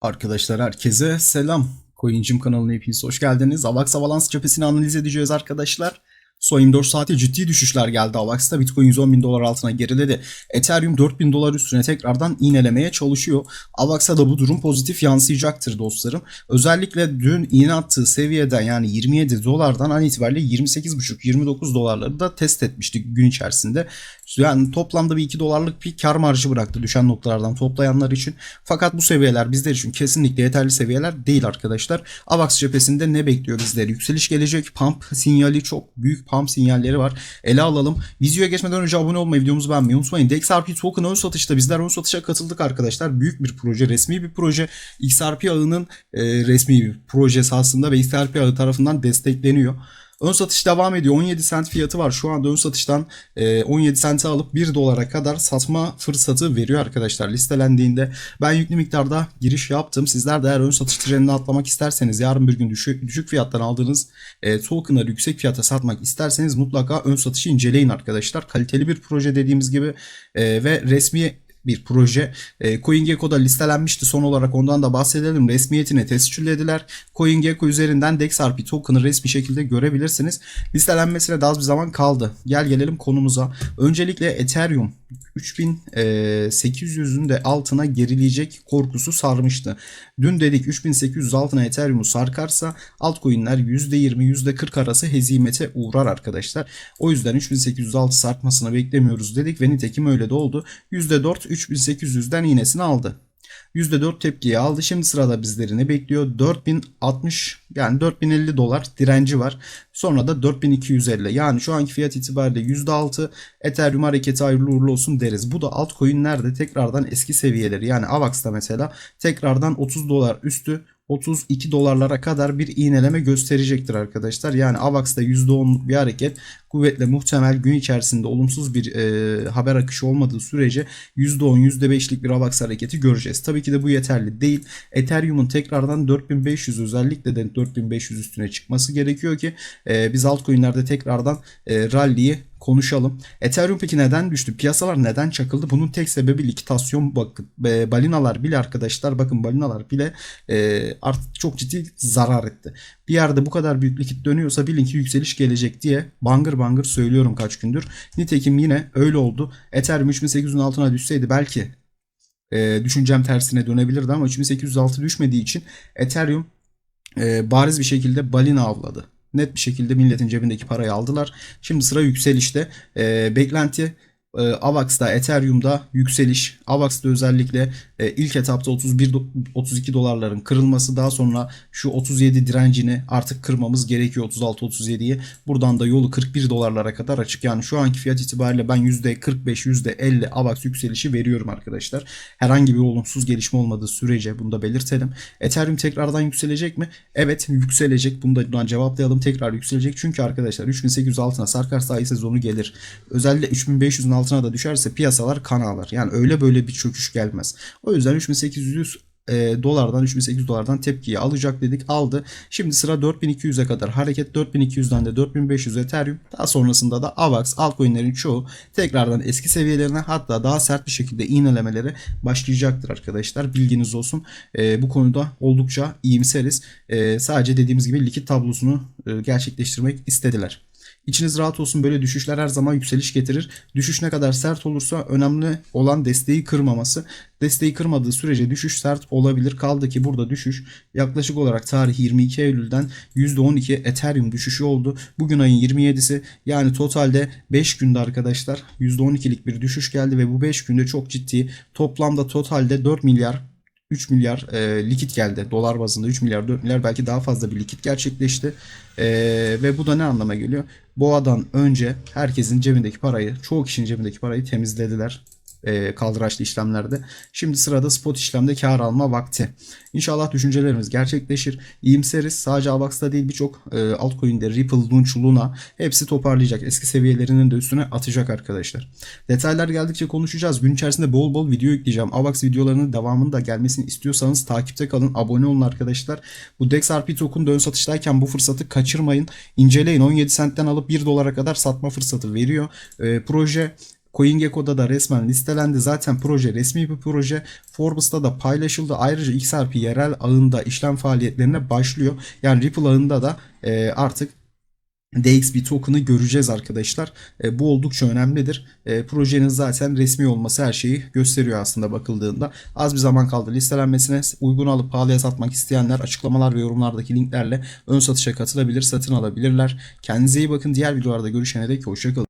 Arkadaşlar herkese selam. Coincim kanalına hepiniz hoş geldiniz. Avax Avalanche cephesini analiz edeceğiz arkadaşlar. Son 24 saate ciddi düşüşler geldi Avax'ta. Bitcoin 110 bin dolar altına geriledi. Ethereum 4 bin dolar üstüne tekrardan iğnelemeye çalışıyor. Avax'a da bu durum pozitif yansıyacaktır dostlarım. Özellikle dün iğne attığı seviyeden yani 27 dolardan an itibariyle 28,5-29 dolarları da test etmiştik gün içerisinde. Yani toplamda bir 2 dolarlık bir kar marjı bıraktı düşen noktalardan toplayanlar için. Fakat bu seviyeler bizler için kesinlikle yeterli seviyeler değil arkadaşlar. AVAX cephesinde ne bekliyor bizleri? Yükseliş gelecek. Pump sinyali çok büyük pump sinyalleri var. Ele alalım. Videoya geçmeden önce abone olmayı, videomuzu beğenmeyi unutmayın. DXRP token ön satışta bizler ön satışa katıldık arkadaşlar. Büyük bir proje, resmi bir proje. XRP ağının e, resmi bir projesi aslında ve XRP ağı tarafından destekleniyor. Ön satış devam ediyor. 17 sent fiyatı var. Şu anda ön satıştan e, 17 sente alıp 1 dolara kadar satma fırsatı veriyor arkadaşlar listelendiğinde. Ben yüklü miktarda giriş yaptım. Sizler de eğer ön satış trenine atlamak isterseniz yarın bir gün düşük, düşük fiyattan aldığınız e, tokenları yüksek fiyata satmak isterseniz mutlaka ön satışı inceleyin arkadaşlar. Kaliteli bir proje dediğimiz gibi e, ve resmi bir proje. E, CoinGecko'da listelenmişti. Son olarak ondan da bahsedelim. Resmiyetini tescillediler. CoinGecko üzerinden DexRP token'ı resmi şekilde görebilirsiniz. Listelenmesine daha az bir zaman kaldı. Gel gelelim konumuza. Öncelikle Ethereum 3800'ün de altına gerileyecek korkusu sarmıştı. Dün dedik 3800 altına Ethereum'u sarkarsa altcoin'ler %20 %40 arası hezimete uğrar arkadaşlar. O yüzden 3800 altı sarkmasını beklemiyoruz dedik ve nitekim öyle de oldu. %4 3800'den iğnesini aldı. %4 tepkiyi aldı. Şimdi sırada bizleri ne bekliyor? 4060 yani 4050 dolar direnci var. Sonra da 4250 yani şu anki fiyat itibariyle %6 Ethereum hareketi hayırlı uğurlu olsun deriz. Bu da altcoin'lerde tekrardan eski seviyeleri yani AVAX'ta mesela tekrardan 30 dolar üstü 32 dolarlara kadar bir iğneleme gösterecektir arkadaşlar. Yani AVAX'ta %10'luk bir hareket kuvvetle muhtemel gün içerisinde olumsuz bir e, haber akışı olmadığı sürece %10 %5'lik bir AVAX hareketi göreceğiz. Tabii ki de bu yeterli değil. Ethereum'un tekrardan 4500 özellikle de 4500 üstüne çıkması gerekiyor ki e, biz altcoin'lerde tekrardan e, rally'yi konuşalım. Ethereum peki neden düştü? Piyasalar neden çakıldı? Bunun tek sebebi likitasyon bakın. E, balinalar bile arkadaşlar bakın balinalar bile e, artık çok ciddi zarar etti. Bir yerde bu kadar büyük likit dönüyorsa bilin ki yükseliş gelecek diye bangır bangır söylüyorum kaç gündür. Nitekim yine öyle oldu. Ethereum 3800'ün altına düşseydi belki e, düşüncem tersine dönebilirdi ama 3806 düşmediği için Ethereum e, bariz bir şekilde balina avladı net bir şekilde milletin cebindeki parayı aldılar. Şimdi sıra yükselişte. E, beklenti e, AVAX'da, Ethereum'da yükseliş. AVAX'da özellikle e, ilk etapta 31 32 dolarların kırılması daha sonra şu 37 direncini artık kırmamız gerekiyor 36 37'yi. Buradan da yolu 41 dolarlara kadar açık. Yani şu anki fiyat itibariyle ben %45 %50 AVAX yükselişi veriyorum arkadaşlar. Herhangi bir olumsuz gelişme olmadığı sürece bunu da belirtelim. Ethereum tekrardan yükselecek mi? Evet yükselecek. Bunu da buradan cevaplayalım. Tekrar yükselecek. Çünkü arkadaşlar 3800 altına sarkarsa ay sezonu gelir. Özellikle 3500'ün altına da düşerse piyasalar kan ağlar. Yani öyle böyle bir çöküş gelmez. Yüzden 3800 e, dolardan 3800 dolardan tepkiyi alacak dedik aldı. Şimdi sıra 4200'e kadar hareket 4200'den de 4500 Ethereum daha sonrasında da AVAX altcoin'lerin çoğu tekrardan eski seviyelerine hatta daha sert bir şekilde iğnelemeleri başlayacaktır arkadaşlar. Bilginiz olsun. E, bu konuda oldukça iyimseriz. E, sadece dediğimiz gibi likit tablosunu e, gerçekleştirmek istediler. İçiniz rahat olsun böyle düşüşler her zaman yükseliş getirir. Düşüş ne kadar sert olursa önemli olan desteği kırmaması. Desteği kırmadığı sürece düşüş sert olabilir. Kaldı ki burada düşüş yaklaşık olarak tarih 22 Eylül'den %12 Ethereum düşüşü oldu. Bugün ayın 27'si yani totalde 5 günde arkadaşlar %12'lik bir düşüş geldi ve bu 5 günde çok ciddi toplamda totalde 4 milyar 3 milyar e, likit geldi. Dolar bazında 3 milyar 4 milyar belki daha fazla bir likit gerçekleşti. E, ve bu da ne anlama geliyor? Boğadan önce herkesin cebindeki parayı, çoğu kişinin cebindeki parayı temizlediler e, kaldıraçlı işlemlerde. Şimdi sırada spot işlemde kar alma vakti. İnşallah düşüncelerimiz gerçekleşir. İyimseriz. Sadece Avax'ta değil birçok e, altcoin'de Ripple, Launch, Luna hepsi toparlayacak. Eski seviyelerinin de üstüne atacak arkadaşlar. Detaylar geldikçe konuşacağız. Gün içerisinde bol bol video yükleyeceğim. Avax videolarının devamının da gelmesini istiyorsanız takipte kalın. Abone olun arkadaşlar. Bu DexRP token dön satıştayken bu fırsatı kaçırmayın. İnceleyin. 17 centten alıp 1 dolara kadar satma fırsatı veriyor. E, proje CoinGecko'da da resmen listelendi. Zaten proje resmi bir proje. Forbes'ta da paylaşıldı. Ayrıca XRP yerel ağında işlem faaliyetlerine başlıyor. Yani Ripple ağında da e, artık DXB token'ı göreceğiz arkadaşlar. E, bu oldukça önemlidir. E, projenin zaten resmi olması her şeyi gösteriyor aslında bakıldığında. Az bir zaman kaldı listelenmesine. Uygun alıp pahalıya satmak isteyenler açıklamalar ve yorumlardaki linklerle ön satışa katılabilir, satın alabilirler. Kendinize iyi bakın. Diğer videolarda görüşene dek hoşçakalın.